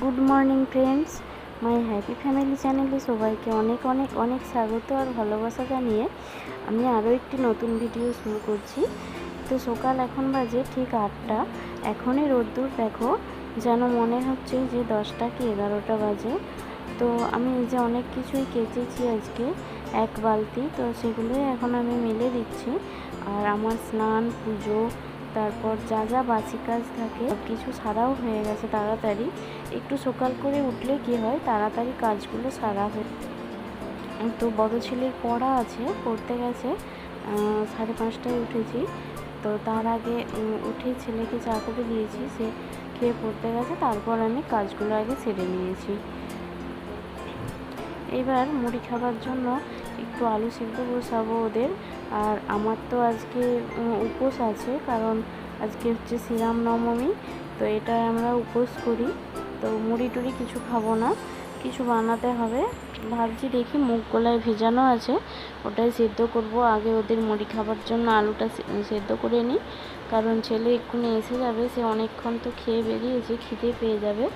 Good morning friends. My happy family চ্যানেলে সবাইকে অনেক অনেক অনেক স্বাগত আর ভালোবাসা জানিয়ে আমি আরও একটি নতুন ভিডিও শুরু করছি। তো সকাল এখন বাজে ঠিক আটটা। এখনই রোদ্দুর, দেখো, যেন মনে হচ্ছে যে দশটা কি এগারোটা বাজে। তো আমি এই যে অনেক কিছুই কেচেছি আজকে, এক বালতি, তো সেগুলোই এখন আমি মেলে দিচ্ছি। আর আমার স্নান, পুজো তারপর যা যা বাসি কাজ থাকে কিছু সারাও হয়ে গেছে তাড়াতাড়ি। একটু সকাল করে উঠলে কি হয়, তাড়াতাড়ি কাজগুলো সারা হয় তো বড় ছেলের পড়া আছে, পড়তে গেছে সাড়ে পাঁচটায় উঠেছি। তো তার আগে উঠে ছেলেকে চা করে দিয়েছি, সে খেয়ে পড়তে গেছে, তারপর আমি কাজগুলো আগে সেরে নিয়েছি। এবার মুড়ি খাবার জন্য একটু আলু সিদ্ধ বসাবো ওদের। আর আমার তো আজকে উপোস আছে, কারণ আজকে হচ্ছে শ্রীরাম নবমী, তো এটা আমরা উপোস করি। তো মুড়ি টুড়ি কিছু খাব না, কিছু বানাতে হবে। ভাবছি দেখি মুগ কলায় ভেজানো আছে, ওটাই সেদ্ধ করব। আগে ওদের মুড়ি খাবার জন্য আলুটা সেদ্ধ করে নিই। কারণ ছেলে এক্ষুনি এসে যাবে, সে অনেকক্ষণ তো খেয়ে বেরিয়েছে, খিদে পেয়ে যাবে।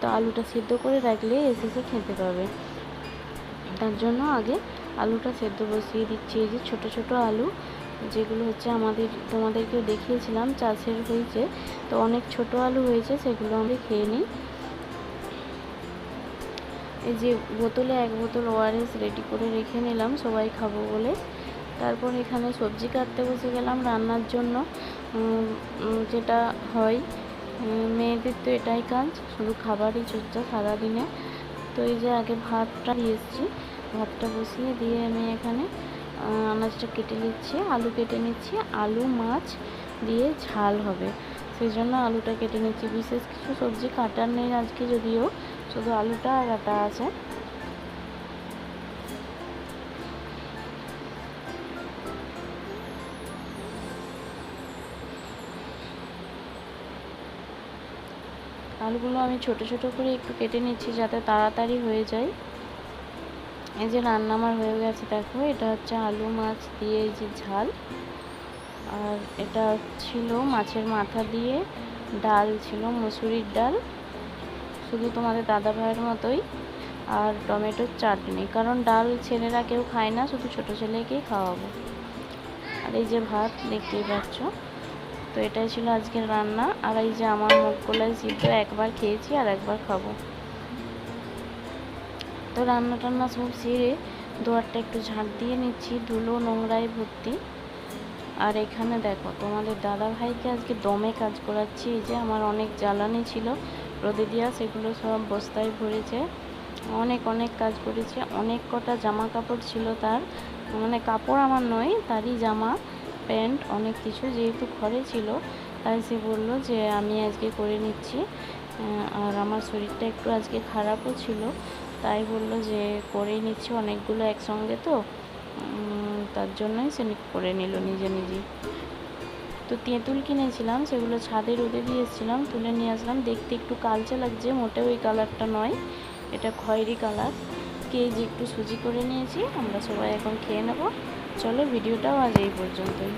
তো আলুটা সেদ্ধ করে রাখলে এসে সে খেতে পাবে। তার জন্য আগে আলুটা সেদ্ধ বসিয়ে দিচ্ছি। এই যে ছোটো ছোটো আলু, যেগুলো হচ্ছে আমাদের, তোমাদেরকেও দেখিয়েছিলাম, চাষের হয়েছে। তো অনেক ছোট আলু হয়েছে, সেগুলো আমি খেয়ে নিই। এই যে বোতলে এক বোতল ওআরএস রেডি করে রেখে নিলাম, সবাই খাব বলে। তারপর এখানে সবজি কাটতে বসে গেলাম রান্নার জন্য। যেটা হয় মেয়েদের তো এটাই কাজ, শুধু খাবারই চর্চা সারাদিনে। তো এই যে আগে ভাতটা দিয়েছি ভাতটা বসিয়ে দিয়ে আমি এখানে আনাজটা কেটে নিচ্ছি, আলু কেটে নিচ্ছি। আলু, মাছ দিয়ে ঝাল হবে। সেই জন্য আলুটা কেটে নিচ্ছি। বিশেষ কিছু সবজি কাটার নেই আজকে যদিও, শুধু আলুটা আর আটা আছে। আলুগুলো আমি ছোট ছোট করে একটু কেটে নিচ্ছি যাতে তাড়াতাড়ি হয়ে যায়। এই যে রান্না আমার হয়ে গেছে, দেখো, এটা হচ্ছে আলু মাছ দিয়ে এই যে ঝাল। আর এটা ছিল মাছের মাথা দিয়ে ডাল ছিল, মুসুরির ডাল। শুধু তোমাদের দাদা ভাইয়ের মতোই। আর টমেটোর চাটনি, কারণ ডাল ছেলেরা কেউ খায় না, শুধু ছোট ছেলেকেই খাওয়াবো। আর এই যে ভাত, দেখতেই পাচ্ছ। তো এটাই ছিল আজকের রান্না। আর এই যে আমার মুখ কলাই সিদ্ধ, একবার খেয়েছি আর একবার খাব। তো রান্না টান্না সব সেরে দুয়ারটা একটু ঝাঁট দিয়ে নিচ্ছি, ধুলো, নোংরায় ভর্তি। আর এখানে দেখো, তোমাদের দাদা ভাইকে আজকে দমে কাজ করাচ্ছি। এই যে আমার অনেক জ্বালানি ছিল রোদে দেওয়া সেগুলো সব বস্তায় ভরেছে। অনেক অনেক কাজ করেছে। অনেক কটা জামা কাপড় ছিল তার। মানে কাপড় আমার নয়, তারই জামা। প্যান্ট অনেক কিছু যেহেতু ঘরে ছিল, তাই সে বলল যে আমি আজকে করে নিচ্ছি। আর আমার শরীরটা একটু আজকে খারাপও ছিল, তাই বলল যে করেই নিচ্ছি অনেকগুলো একসঙ্গে তো। তার জন্যই সে করে নিল নিজে নিজেই। তো তেঁতুল কিনেছিলাম, সেগুলো ছাদে রোদে দিয়েছিলাম, তুলে নিয়ে আসলাম। দেখতে একটু কালচে লাগছে, মোটেও ওই কালারটা নয়, এটা খয়েরি কালার। কেজি একটু সুজি করে নিয়েছি, আমরা সবাই এখন খেয়ে নেব। চলো ভিডিওটাও আজ এই পর্যন্তই।